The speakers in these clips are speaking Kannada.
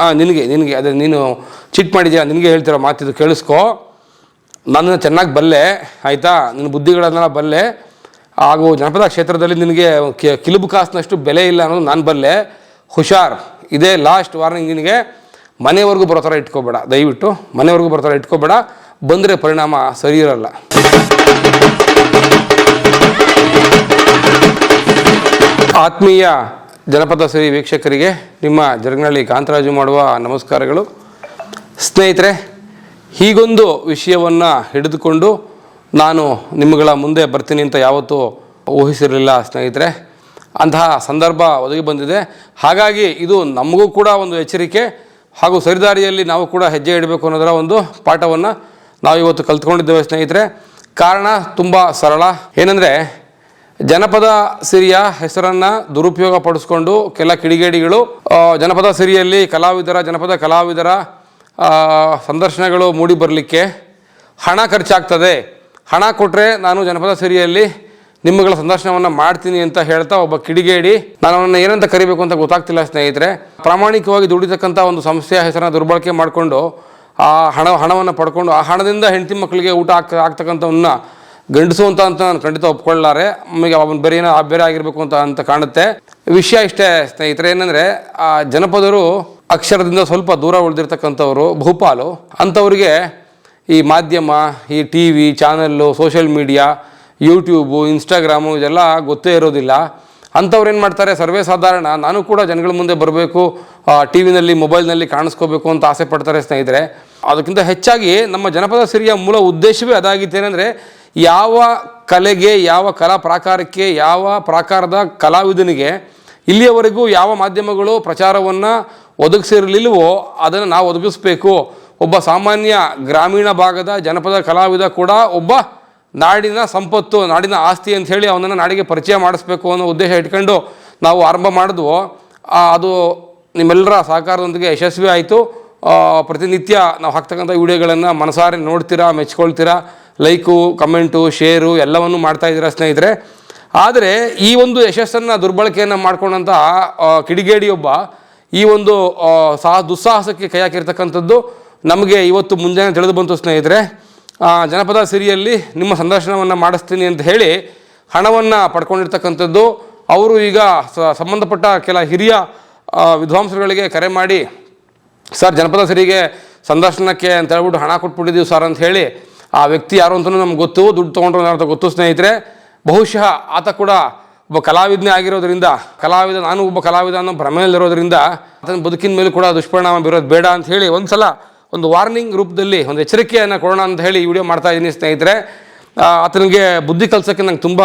ಹಾಂ ನಿನಗೆ ನಿನಗೆ, ಅದೇ ನೀನು ಚಿಟ್ ಮಾಡಿದ್ಯಾ, ನಿನಗೆ ಹೇಳ್ತಿರೋ ಮಾತಿದು ಕೇಳಿಸ್ಕೊ. ನಾನು ಚೆನ್ನಾಗಿ ಬಲ್ಲೆ ಆಯಿತಾ? ನಿನ್ನ ಬುದ್ಧಿಗಳನ್ನೆಲ್ಲ ಬಲ್ಲೆ ಹಾಗೂ ಜನಪದ ಕ್ಷೇತ್ರದಲ್ಲಿ ನಿನಗೆ ಕಿಲುಬು ಕಾಸಿನಷ್ಟು ಬೆಲೆ ಇಲ್ಲ ಅನ್ನೋದು ನಾನು ಬಲ್ಲೆ ಹುಷಾರ್, ಇದೇ ಲಾಸ್ಟ್ ವಾರ್ನಿಂಗ್ ನಿನಗೆ. ಮನೆವರೆಗೂ ಬರೋ ಥರ ಇಟ್ಕೋಬೇಡ. ದಯವಿಟ್ಟು ಮನೆವರೆಗೂ ಬರೋ ಥರ ಇಟ್ಕೋಬೇಡ. ಬಂದರೆ ಪರಿಣಾಮ ಸರಿ ಇರಲ್ಲ. ಆತ್ಮೀಯ ಜನಪದ ಸಿರಿ ವೀಕ್ಷಕರಿಗೆ ನಿಮ್ಮ ಜರ್ಗನಹಳ್ಳಿ ಕಾಂತರಾಜು ಮಾಡುವ ನಮಸ್ಕಾರಗಳು. ಸ್ನೇಹಿತರೆ, ಹೀಗೊಂದು ವಿಷಯವನ್ನು ಹಿಡಿದುಕೊಂಡು ನಾನು ನಿಮ್ಮಗಳ ಮುಂದೆ ಬರ್ತೀನಿ ಅಂತ ಯಾವತ್ತೂ ಊಹಿಸಿರಲಿಲ್ಲ ಸ್ನೇಹಿತರೆ. ಅಂತಹ ಸಂದರ್ಭ ಒದಗಿ ಬಂದಿದೆ. ಹಾಗಾಗಿ ಇದು ನಮಗೂ ಕೂಡ ಒಂದು ಎಚ್ಚರಿಕೆ ಹಾಗೂ ಸರಿದಾರಿಯಲ್ಲಿ ನಾವು ಕೂಡ ಹೆಜ್ಜೆ ಇಡಬೇಕು ಅನ್ನೋದರ ಒಂದು ಪಾಠವನ್ನು ನಾವು ಇವತ್ತು ಕಲ್ತ್ಕೊಂಡಿದ್ದೇವೆ ಸ್ನೇಹಿತರೆ. ಕಾರಣ ತುಂಬ ಸರಳ. ಏನಂದರೆ ಜನಪದ ಸಿರಿಯ ಹೆಸರನ್ನು ದುರುಪಯೋಗ ಪಡಿಸ್ಕೊಂಡು ಕೆಲ ಕಿಡಿಗೇಡಿಗಳು ಜನಪದ ಸಿರಿಯಲ್ಲಿ ಕಲಾವಿದರ, ಜನಪದ ಕಲಾವಿದರ ಸಂದರ್ಶನಗಳು ಮೂಡಿ ಬರಲಿಕ್ಕೆ ಹಣ ಖರ್ಚಾಗ್ತದೆ. ಹಣ ಕೊಟ್ಟರೆ ನಾನು ಜನಪದ ಸಿರಿಯಲ್ಲಿ ನಿಮ್ಮಗಳ ಸಂದರ್ಶನವನ್ನು ಮಾಡ್ತೀನಿ ಅಂತ ಹೇಳ್ತಾ ಒಬ್ಬ ಕಿಡಿಗೇಡಿ, ನಾನು ಅವನನ್ನು ಏನಂತ ಕರಿಬೇಕು ಅಂತ ಗೊತ್ತಾಗ್ತಿಲ್ಲ ಸ್ನೇಹಿತರೆ. ಪ್ರಾಮಾಣಿಕವಾಗಿ ದುಡಿತಕ್ಕಂಥ ಒಂದು ಸಂಸ್ಥೆಯ ಹೆಸರನ್ನು ದುರ್ಬಳಕೆ ಮಾಡಿಕೊಂಡು, ಆ ಹಣ, ಹಣವನ್ನು ಪಡ್ಕೊಂಡು, ಆ ಹಣದಿಂದ ಹೆಂಡತಿ ಮಕ್ಕಳಿಗೆ ಊಟ ಹಾಕ್, ಆಗ್ತಕ್ಕಂಥವನ್ನ ಗಂಡಸು ಅಂತ ಅಂತ ನಾನು ಖಂಡಿತ ಒಪ್ಕೊಳ್ಳಾರೆ. ನಮಗೆ ಅವನು ಬೇರೆ ಏನೋ ಬೇರೆ ಆಗಿರಬೇಕು ಅಂತ ಅಂತ ಕಾಣುತ್ತೆ. ವಿಷಯ ಇಷ್ಟೇ ಸ್ನೇಹಿತರೆ, ಏನಂದರೆ, ಆ ಜನಪದರು ಅಕ್ಷರದಿಂದ ಸ್ವಲ್ಪ ದೂರ ಉಳಿದಿರ್ತಕ್ಕಂಥವ್ರು ಬಹುಪಾಲು ಅಂಥವ್ರಿಗೆ ಈ ಮಾಧ್ಯಮ, ಈ T V channel, social media, YouTube, Instagram ಇದೆಲ್ಲ ಗೊತ್ತೇ ಇರೋದಿಲ್ಲ. ಅಂಥವ್ರು ಏನು ಮಾಡ್ತಾರೆ, ಸರ್ವೇ ಸಾಧಾರಣ, ನಾನು ಕೂಡ ಜನಗಳ ಮುಂದೆ ಬರಬೇಕು ಟಿ ವಿನಲ್ಲಿ ಮೊಬೈಲ್ನಲ್ಲಿ ಕಾಣಿಸ್ಕೋಬೇಕು ಅಂತ ಆಸೆ ಪಡ್ತಾರೆ ಸ್ನೇಹಿತರೆ. ಅದಕ್ಕಿಂತ ಹೆಚ್ಚಾಗಿ ನಮ್ಮ ಜನಪದ ಸಿರಿಯ ಮೂಲ ಉದ್ದೇಶವೇ ಅದಾಗಿತ್ತೇನೆಂದರೆ ಯಾವ ಕಲೆಗೆ, ಯಾವ ಕಲಾ ಪ್ರಾಕಾರಕ್ಕೆ ಯಾವ ಪ್ರಾಕಾರದ ಕಲಾವಿದನಿಗೆ ಇಲ್ಲಿಯವರೆಗೂ ಯಾವ ಮಾಧ್ಯಮಗಳು ಪ್ರಚಾರವನ್ನು ಒದಗಿಸಿರಲಿಲ್ಲವೋ ಅದನ್ನು ನಾವು ಒದಗಿಸ್ಬೇಕು. ಒಬ್ಬ ಸಾಮಾನ್ಯ ಗ್ರಾಮೀಣ ಭಾಗದ ಜನಪದ ಕಲಾವಿದ ಕೂಡ ಒಬ್ಬ ನಾಡಿನ ಸಂಪತ್ತು, ನಾಡಿನ ಆಸ್ತಿ ಅಂತ ಹೇಳಿ ಅವನನ್ನು ನಾಡಿಗೆ ಪರಿಚಯ ಮಾಡಿಸ್ಬೇಕು ಅನ್ನೋ ಉದ್ದೇಶ ಇಟ್ಕೊಂಡು ನಾವು ಆರಂಭ ಮಾಡಿದ್ವು. ಅದು ನಿಮ್ಮೆಲ್ಲರ ಸಹಕಾರದೊಂದಿಗೆ ಯಶಸ್ವಿ ಆಯಿತು. ಪ್ರತಿನಿತ್ಯ ನಾವು ಹಾಕ್ತಕ್ಕಂಥ ವಿಡಿಯೋಗಳನ್ನು ಮನಸಾರೆ ನೋಡ್ತೀರಾ, ಮೆಚ್ಕೊಳ್ತೀರಾ? ಲೈಕು, ಕಮೆಂಟು, ಶೇರು ಎಲ್ಲವನ್ನು ಮಾಡ್ತಾ ಇದ್ದೀರಾ ಸ್ನೇಹಿತರೆ. ಆದರೆ ಈ ಒಂದು ಯಶಸ್ಸನ್ನು, ದುರ್ಬಳಕೆಯನ್ನು ಮಾಡ್ಕೊಂಡಂಥ ಕಿಡಿಗೇಡಿಯೊಬ್ಬ ಈ ಒಂದು ಸಾಹ ದುಸ್ಸಾಹಸಕ್ಕೆ ಕೈ ಹಾಕಿರ್ತಕ್ಕಂಥದ್ದು ನಮಗೆ ಇವತ್ತು ಮುಂಜಾನೆ ತಿಳಿದು ಬಂತು ಸ್ನೇಹಿತರೆ. ಜನಪದ ಸಿರಿಯಲ್ಲಿ ನಿಮ್ಮ ಸಂದರ್ಶನವನ್ನು ಮಾಡಿಸ್ತೀನಿ ಅಂತ ಹೇಳಿ ಹಣವನ್ನು ಪಡ್ಕೊಂಡಿರ್ತಕ್ಕಂಥದ್ದು. ಅವರು ಈಗ ಸಂಬಂಧಪಟ್ಟ ಕೆಲ ಹಿರಿಯ ವಿದ್ವಾಂಸರುಗಳಿಗೆ ಕರೆ ಮಾಡಿ, ಸರ್, ಜನಪದ ಸಿರಿಗೆ ಸಂದರ್ಶನಕ್ಕೆ ಅಂತ ಹೇಳ್ಬಿಟ್ಟು ಹಣ ಕೊಟ್ಬಿಟ್ಟಿದ್ದೀವಿ ಸರ್ ಅಂತ ಹೇಳಿ ಆ ವ್ಯಕ್ತಿ ಯಾರು ಅಂತಲೂ ನಮ್ಗೆ ಗೊತ್ತು, ದುಡ್ಡು ತೊಗೊಂಡ್ರು ಅಂತ ಗೊತ್ತು. ಸ್ನೇಹಿತರೆ, ಬಹುಶಃ ಆತ ಕೂಡ ಒಬ್ಬ ಕಲಾವಿದನೇ ಆಗಿರೋದ್ರಿಂದ, ಕಲಾವಿದ, ನಾನು ಒಬ್ಬ ಕಲಾವಿದ ಅನ್ನೋ ಭ್ರಮೆಯಲ್ಲಿರೋದ್ರಿಂದ ಆತನ ಬದುಕಿನ ಮೇಲೆ ಕೂಡ ದುಷ್ಪರಿಣಾಮ ಬೀರೋದು ಬೇಡ ಅಂತ ಹೇಳಿ ಒಂದು ಸಲ ಒಂದು ವಾರ್ನಿಂಗ್ ರೂಪದಲ್ಲಿ, ಒಂದು ಎಚ್ಚರಿಕೆಯನ್ನು ಕೊಡೋಣ ಅಂತ ಹೇಳಿ ವಿಡಿಯೋ ಮಾಡ್ತಾ ಇದ್ದೀನಿ ಸ್ನೇಹಿತರೆ. ಆತನಿಗೆ ಬುದ್ಧಿ ಕಲ್ಸೋಕ್ಕೆ ನಂಗೆ ತುಂಬ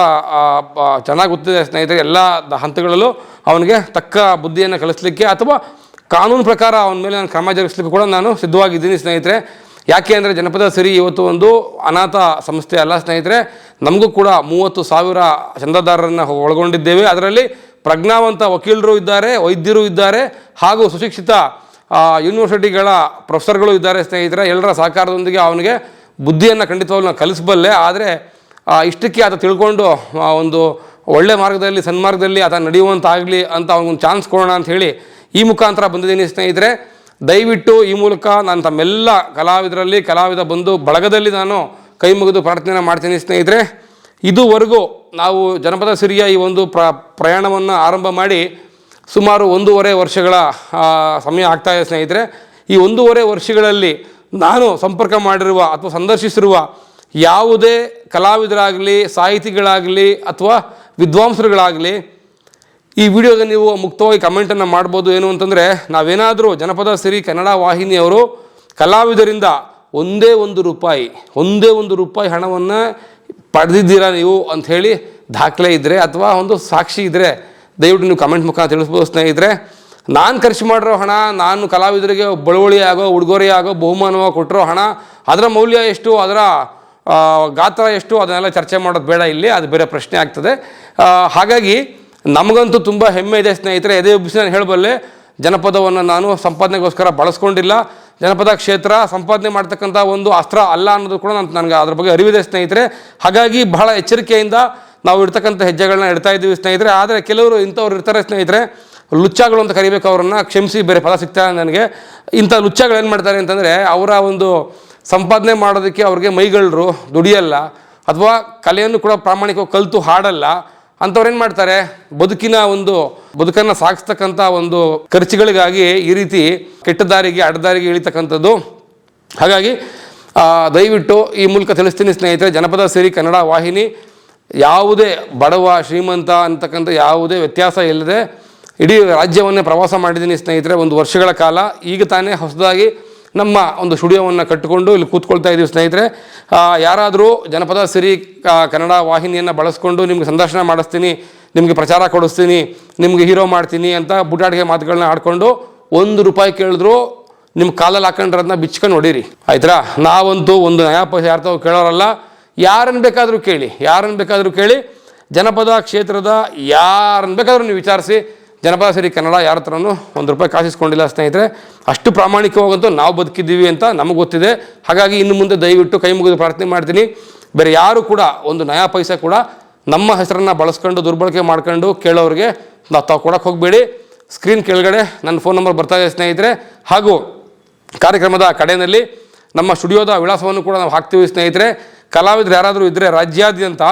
ಚೆನ್ನಾಗಿ ಗೊತ್ತಿದೆ ಸ್ನೇಹಿತರೆ, ಎಲ್ಲ ಹಂತಗಳಲ್ಲೂ ಅವನಿಗೆ ತಕ್ಕ ಬುದ್ಧಿಯನ್ನು ಕಲಿಸ್ಲಿಕ್ಕೆ ಅಥವಾ ಕಾನೂನು ಪ್ರಕಾರ ಅವನ ಮೇಲೆ ನಾನು ಕ್ರಮ ಜರುಗಿಸ್ಲಿಕ್ಕೆ ಕೂಡ ನಾನು ಸಿದ್ಧವಾಗಿದ್ದೀನಿ ಸ್ನೇಹಿತರೆ. ಯಾಕೆ ಅಂದರೆ ಜನಪದ ಸಿರಿ ಇವತ್ತು ಒಂದು ಅನಾಥ ಸಂಸ್ಥೆ ಅಲ್ಲ ಸ್ನೇಹಿತರೆ. ನಮಗೂ ಕೂಡ ಮೂವತ್ತು ಸಾವಿರ ಚಂದದಾರರನ್ನು ಒಳಗೊಂಡಿದ್ದೇವೆ. ಅದರಲ್ಲಿ ಪ್ರಜ್ಞಾವಂತ ವಕೀಲರು ಇದ್ದಾರೆ, ವೈದ್ಯರು ಇದ್ದಾರೆ ಹಾಗೂ ಸುಶಿಕ್ಷಿತ ಯೂನಿವರ್ಸಿಟಿಗಳ ಪ್ರೊಫೆಸರ್ಗಳು ಇದ್ದಾರೆ ಸ್ನೇಹಿತರೆ. ಎಲ್ಲರ ಸಹಕಾರದೊಂದಿಗೆ ಅವನಿಗೆ ಬುದ್ಧಿಯನ್ನು ಖಂಡಿತವಾಗ್ಲೂ ನಾನು ಕಲಿಸಬಲ್ಲೆ. ಆದರೆ ಇಷ್ಟಕ್ಕೆ ಆತ ತಿಳ್ಕೊಂಡು ಒಂದು ಒಳ್ಳೆ ಮಾರ್ಗದಲ್ಲಿ, ಸನ್ಮಾರ್ಗದಲ್ಲಿ ಆತ ನಡೆಯುವಂತಾಗಲಿ ಅಂತ ಅವನಿಗೊಂದು ಚಾನ್ಸ್ ಕೊಡೋಣ ಅಂತ ಹೇಳಿ ಈ ಮುಖಾಂತರ ಬಂದಿದ್ದೀನಿ ಸ್ನೇಹಿತರೆ. ದಯವಿಟ್ಟು ಈ ಮೂಲಕ ನಾನು ತಮ್ಮೆಲ್ಲ ಕಲಾವಿದರಲ್ಲಿ, ಕಲಾವಿದ ಬಂಧು ಬಳಗದಲ್ಲಿ ನಾನು ಕೈ ಮುಗಿದು ಪ್ರಾರ್ಥನೆ ಮಾಡ್ತೀನಿ ಸ್ನೇಹಿತರೆ. ಇದುವರೆಗೂ ನಾವು ಜನಪದ ಸಿರಿಯ ಈ ಒಂದು ಪ್ರ, ಪ್ರಯಾಣವನ್ನು ಆರಂಭ ಮಾಡಿ ಸುಮಾರು ಒಂದೂವರೆ ವರ್ಷಗಳ ಸಮಯ ಆಗ್ತಾ ಇದೆ ಸ್ನೇಹಿತರೆ. ಈ ಒಂದೂವರೆ ವರ್ಷಗಳಲ್ಲಿ ನಾನು ಸಂಪರ್ಕ ಮಾಡಿರುವ ಅಥವಾ ಸಂದರ್ಶಿಸಿರುವ ಯಾವುದೇ ಕಲಾವಿದರಾಗಲಿ, ಸಾಹಿತಿಗಳಾಗಲಿ ಅಥವಾ ವಿದ್ವಾಂಸರುಗಳಾಗಲಿ ಈ ವಿಡಿಯೋಗೆ ನೀವು ಮುಕ್ತವಾಗಿ ಕಮೆಂಟನ್ನು ಮಾಡ್ಬೋದು ಏನು ಅಂತಂದರೆ, ನಾವೇನಾದರೂ ಜನಪದ ಸಿರಿ ಕನ್ನಡ ವಾಹಿನಿಯವರು ಕಲಾವಿದರಿಂದ ಒಂದೇ ಒಂದು ರೂಪಾಯಿ, ಒಂದೇ ಒಂದು ರೂಪಾಯಿ ಹಣವನ್ನು ಪಡೆದಿದ್ದೀರಾ ನೀವು ಅಂಥೇಳಿ ದಾಖಲೆ ಇದ್ದರೆ ಅಥವಾ ಒಂದು ಸಾಕ್ಷಿ ಇದ್ದರೆ ದಯವಿಟ್ಟು ನೀವು ಕಮೆಂಟ್ ಮುಖ ತಿಳಿಸ್ಬೋದು ಸ್ನೇಹಿತರೆ. ನಾನು ಖರ್ಚು ಮಾಡಿರೋ ಹಣ, ನಾನು ಕಲಾವಿದರಿಗೆ ಬಳುವಳಿ ಆಗೋ ಉಡುಗೊರೆ ಆಗೋ ಬಹುಮಾನವಾಗಿ ಕೊಟ್ಟಿರೋ ಹಣ, ಅದರ ಮೌಲ್ಯ ಎಷ್ಟು, ಅದರ ಗಾತ್ರ ಎಷ್ಟು, ಅದನ್ನೆಲ್ಲ ಚರ್ಚೆ ಮಾಡೋದು ಬೇಡ ಇಲ್ಲಿ, ಅದು ಬೇರೆ ಪ್ರಶ್ನೆ ಆಗ್ತದೆ. ಹಾಗಾಗಿ ನಮಗಂತೂ ತುಂಬ ಹೆಮ್ಮೆ ಇದೆ, ಸ್ನೇಹಿತರೆ. ಎದೆ ಉಬ್ಬಿಸಿ ನಾನು ಹೇಳಬಲ್ಲೆ, ಜನಪದವನ್ನು ನಾನು ಸಂಪಾದನೆಗೋಸ್ಕರ ಬಳಸ್ಕೊಂಡಿಲ್ಲ. ಜನಪದ ಕ್ಷೇತ್ರ ಸಂಪಾದನೆ ಮಾಡ್ತಕ್ಕಂಥ ಒಂದು ಅಸ್ತ್ರ ಅಲ್ಲ ಅನ್ನೋದು ಕೂಡ ನಾನು ನನಗೆ ಅದ್ರ ಬಗ್ಗೆ ಅರಿವಿದೆ, ಸ್ನೇಹಿತರೆ. ಹಾಗಾಗಿ ಬಹಳ ಎಚ್ಚರಿಕೆಯಿಂದ ನಾವು ಇಡ್ತಕ್ಕಂಥ ಹೆಜ್ಜೆಗಳನ್ನ ಇಡ್ತಾ ಇದ್ದೀವಿ, ಸ್ನೇಹಿತರೆ. ಆದರೆ ಕೆಲವರು ಇಂಥವ್ರು ಇರ್ತಾರೆ, ಸ್ನೇಹಿತರೆ. ಲುಚ್ಚಾಗಳು ಅಂತ ಕರಿಬೇಕು ಅವರನ್ನು, ಕ್ಷಮಿಸಿ, ಬೇರೆ ಪದ ಸಿಗ್ತಾ ನನಗೆ. ಇಂಥ ಲುಚ್ಚಾಗಳು ಏನು ಮಾಡ್ತಾರೆ ಅಂತಂದರೆ, ಅವರ ಒಂದು ಸಂಪಾದನೆ ಮಾಡೋದಕ್ಕೆ ಅವ್ರಿಗೆ ಮೈಗಳರು ದುಡಿಯಲ್ಲ, ಅಥವಾ ಕಲೆಯನ್ನು ಕೂಡ ಪ್ರಾಮಾಣಿಕವಾಗಿ ಕಲಿತು ಹಾಡಲ್ಲ. ಅಂಥವ್ರು ಮಾಡ್ತಾರೆ? ಬದುಕಿನ ಒಂದು, ಬದುಕನ್ನು ಸಾಗಿಸ್ತಕ್ಕಂಥ ಒಂದು ಖರ್ಚುಗಳಿಗಾಗಿ ಈ ರೀತಿ ಕೆಟ್ಟ ದಾರಿಗೆ ಅಡ್ಡದಾರಿಗೆ ಇಳಿತಕ್ಕಂಥದ್ದು. ಹಾಗಾಗಿ ದಯವಿಟ್ಟು ಈ ಮೂಲಕ ತಿಳಿಸ್ತೀನಿ ಸ್ನೇಹಿತರೆ, ಜನಪದ ಸಿರಿ ಕನ್ನಡ ವಾಹಿನಿ, ಯಾವುದೇ ಬಡವ, ಶ್ರೀಮಂತ ಅಂತಕ್ಕಂಥ ಯಾವುದೇ ವ್ಯತ್ಯಾಸ ಇಲ್ಲದೆ ಇಡೀ ರಾಜ್ಯವನ್ನೇ ಪ್ರವಾಸ ಮಾಡಿದ್ದೀನಿ ಸ್ನೇಹಿತರೆ, ಒಂದು ವರ್ಷಗಳ ಕಾಲ. ಈಗ ತಾನೇ ಹೊಸದಾಗಿ ನಮ್ಮ ಒಂದು ಸ್ಟುಡಿಯೋವನ್ನು ಕಟ್ಟಿಕೊಂಡು ಇಲ್ಲಿ ಕೂತ್ಕೊಳ್ತಾ ಇದ್ದೀವಿ ಸ್ನೇಹಿತರೆ. ಯಾರಾದರೂ ಜನಪದ ಸಿರಿ ಕನ್ನಡ ವಾಹಿನಿಯನ್ನು ಬಳಸ್ಕೊಂಡು ನಿಮ್ಗೆ ಸಂದರ್ಶನ ಮಾಡಿಸ್ತೀನಿ, ನಿಮಗೆ ಪ್ರಚಾರ ಕೊಡಿಸ್ತೀನಿ, ನಿಮಗೆ ಹೀರೋ ಮಾಡ್ತೀನಿ ಅಂತ ಬುಟಾಟಿಗೆ ಮಾತುಗಳನ್ನ ಆಡ್ಕೊಂಡು ಒಂದು ರೂಪಾಯಿ ಕೇಳಿದ್ರು ನಿಮ್ಮ ಕಾಲಲ್ಲಿ ಹಾಕೊಂಡ್ರದನ್ನ ಬಿಚ್ಕೊಂಡು ಹೊಡೀರಿ. ಆಯ್ತಾ ನಾವಂತೂ ಒಂದು ನಯಾ ಪೈಸೆ ಕೇಳೋರಲ್ಲ. ಯಾರನ್ನು ಬೇಕಾದರೂ ಕೇಳಿ ಯಾರನ್ನು ಬೇಕಾದರೂ ಕೇಳಿ, ಜನಪದ ಕ್ಷೇತ್ರದ ಯಾರನ್ನು ಬೇಕಾದರೂ ನೀವು ವಿಚಾರಿಸಿ ಜನಪದ ಸರಿ ಕನ್ನಡ ಯಾರ ಹತ್ರನೂ ಒಂದು ರೂಪಾಯಿ ಕಾಸಿಸ್ಕೊಂಡಿಲ್ಲ ಸ್ನೇಹಿತರೆ, ಅಷ್ಟು ಪ್ರಾಮಾಣಿಕವಾಗಂತೂ ನಾವು ಬದುಕಿದ್ದೀವಿ ಅಂತ ನಮಗೆ ಗೊತ್ತಿದೆ. ಹಾಗಾಗಿ ಇನ್ನು ಮುಂದೆ ದಯವಿಟ್ಟು ಕೈ ಮುಗಿದು ಪ್ರಾರ್ಥನೆ ಮಾಡ್ತೀನಿ. ಬೇರೆ ಯಾರು ಕೂಡ ಒಂದು ನಯಾ ಪೈಸೆ ಕೂಡ ನಮ್ಮ ಹೆಸರನ್ನು ಬಳಸ್ಕೊಂಡು ದುರ್ಬಳಕೆ ಮಾಡ್ಕೊಂಡು ಕೇಳೋರಿಗೆ ನಾವು ತಾವು ಹೋಗಬೇಡಿ. ಸ್ಕ್ರೀನ್ ಕೆಳಗಡೆ ನನ್ನ ಫೋನ್ ನಂಬರ್ ಬರ್ತಾ ಇದೆ ಸ್ನೇಹಿತರೆ. ಹಾಗೂ ಕಾರ್ಯಕ್ರಮದ ಕಡೆಯಲ್ಲಿ ನಮ್ಮ ಸ್ಟುಡಿಯೋದ ವಿಳಾಸವನ್ನು ಕೂಡ ನಾವು ಹಾಕ್ತೀವಿ ಸ್ನೇಹಿತರೆ. ಕಲಾವಿದರು ಯಾರಾದರೂ ಇದ್ದರೆ ರಾಜ್ಯಾದ್ಯಂತ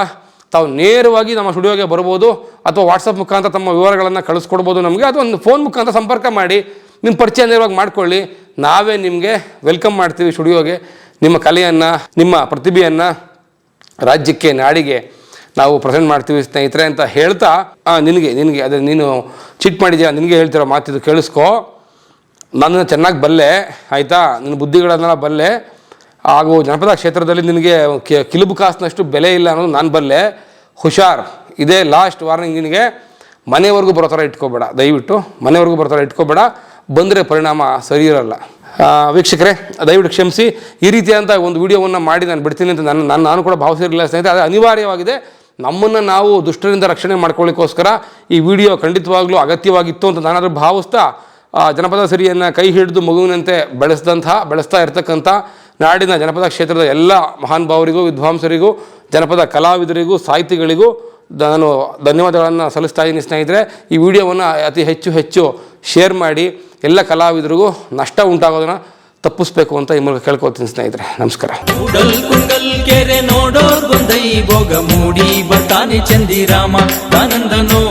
ತಾವು ನೇರವಾಗಿ ನಮ್ಮ ಸ್ಟುಡಿಯೋಗೆ ಬರ್ಬೋದು. ಅಥವಾ ವಾಟ್ಸಪ್ ಮುಖಾಂತರ ತಮ್ಮ ವಿವರಗಳನ್ನು ಕಳಿಸ್ಕೊಡ್ಬೋದು ನಮಗೆ. ಅಥವಾ ಒಂದು ಫೋನ್ ಮುಖಾಂತರ ಸಂಪರ್ಕ ಮಾಡಿ ನಿಮ್ಮ ಪರಿಚಯ ನೇರವಾಗಿ ಮಾಡ್ಕೊಳ್ಳಿ. ನಾವೇ ನಿಮಗೆ ವೆಲ್ಕಮ್ ಮಾಡ್ತೀವಿ ಸ್ಟುಡಿಯೋಗೆ. ನಿಮ್ಮ ಕಲೆಯನ್ನು, ನಿಮ್ಮ ಪ್ರತಿಭೆಯನ್ನು, ರಾಜ್ಯಕ್ಕೆ, ನಾಡಿಗೆ ನಾವು ಪ್ರೆಸೆಂಟ್ ಮಾಡ್ತೀವಿ ಸ್ನೇಹಿತರೆ ಅಂತ ಹೇಳ್ತಾ ನಿನಗೆ ನಿನಗೆ, ಅದೇ ನೀನು ಚಿಟ್ ಮಾಡಿದ್ಯಾ, ನಿನಗೆ ಹೇಳ್ತಿರೋ ಮಾತಿದು ಕೇಳಿಸ್ಕೊ. ನನ್ನನ್ನು ಚೆನ್ನಾಗಿ ಬಲ್ಲೆ, ಆಯಿತಾ? ನಿನ್ನ ಬುದ್ಧಿಗಳನ್ನೆಲ್ಲ ಬಲ್ಲೆ. ಹಾಗೂ ಜನಪದ ಕ್ಷೇತ್ರದಲ್ಲಿ ನಿನಗೆ ಕಿಲುಬು ಕಾಸಿನಷ್ಟು ಬೆಲೆ ಇಲ್ಲ ಅನ್ನೋದು ನಾನು ಬಲ್ಲೆ. ಹುಷಾರ್. ಇದೇ ಲಾಸ್ಟ್ ವಾರ್ನಿಂಗ್ ನಿನಗೆ, ಮನೆವರೆಗೂ ಬರೋ ಥರ ಇಟ್ಕೋಬೇಡ. ದಯವಿಟ್ಟು ಮನೆವರೆಗೂ ಬರೋ ಥರ ಇಟ್ಕೋಬೇಡ. ಬಂದರೆ ಪರಿಣಾಮ ಸರಿ ಇರಲ್ಲ. ವೀಕ್ಷಕರೇ, ದಯವಿಟ್ಟು ಕ್ಷಮಿಸಿ. ಈ ರೀತಿಯಾದಂಥ ಒಂದು ವೀಡಿಯೋವನ್ನು ಮಾಡಿ ನಾನು ಬಿಡ್ತೀನಿ ಅಂತ ನಾನು ನಾನು ನಾನು ಕೂಡ ಭಾವಿಸಿರಲಿಲ್ಲ ಸ್ನೇಹಿತರೆ, ಅದು ಅನಿವಾರ್ಯವಾಗಿದೆ. ನಮ್ಮನ್ನು ನಾವು ದುಷ್ಟರಿಂದ ರಕ್ಷಣೆ ಮಾಡ್ಕೊಳ್ಳಿಕ್ಕೋಸ್ಕರ ಈ ವಿಡಿಯೋ ಖಂಡಿತವಾಗ್ಲೂ ಅಗತ್ಯವಾಗಿತ್ತು ಅಂತ ನಾನಾದರೂ ಭಾವಿಸ್ತಾ ಜನಪದ ಸಿರಿಯನ್ನು ಕೈ ಹಿಡಿದು ಮಗುವಿನಂತೆ ಬೆಳೆಸಿದಂತಹ, ಬೆಳೆಸ್ತಾ ಇರ್ತಕ್ಕಂಥ ನಾಡಿನ ಜನಪದ ಕ್ಷೇತ್ರದ ಎಲ್ಲ ಮಹಾನುಭಾವರಿಗೂ ವಿದ್ವಾಂಸರಿಗೂ, ಜನಪದ ಕಲಾವಿದರಿಗೂ, ಸಾಹಿತಿಗಳಿಗೂ ನಾನು ಧನ್ಯವಾದಗಳನ್ನು ಸಲ್ಲಿಸ್ತಾ ಇದ್ದೀನಿ ಸ್ನೇಹಿತರೆ. ಈ ವಿಡಿಯೋವನ್ನು ಅತಿ ಹೆಚ್ಚು ಹೆಚ್ಚು ಶೇರ್ ಮಾಡಿ, ಎಲ್ಲ ಕಲಾವಿದರಿಗೂ ನಷ್ಟ ಉಂಟಾಗೋದನ್ನು ತಪ್ಪಿಸ್ಬೇಕು ಅಂತ ಈ ಮೂಲಕ ಕೇಳ್ಕೊತೀನಿ ಸ್ನೇಹಿತರೆ. ನಮಸ್ಕಾರ. ಕೆರೆ ನೋಡೋರ್ ಬಂದೈ, ಭೋಗ ಮೂಡಿ ಬತಾನಿ ಚಂದಿರಾಮ ಆನಂದನೋ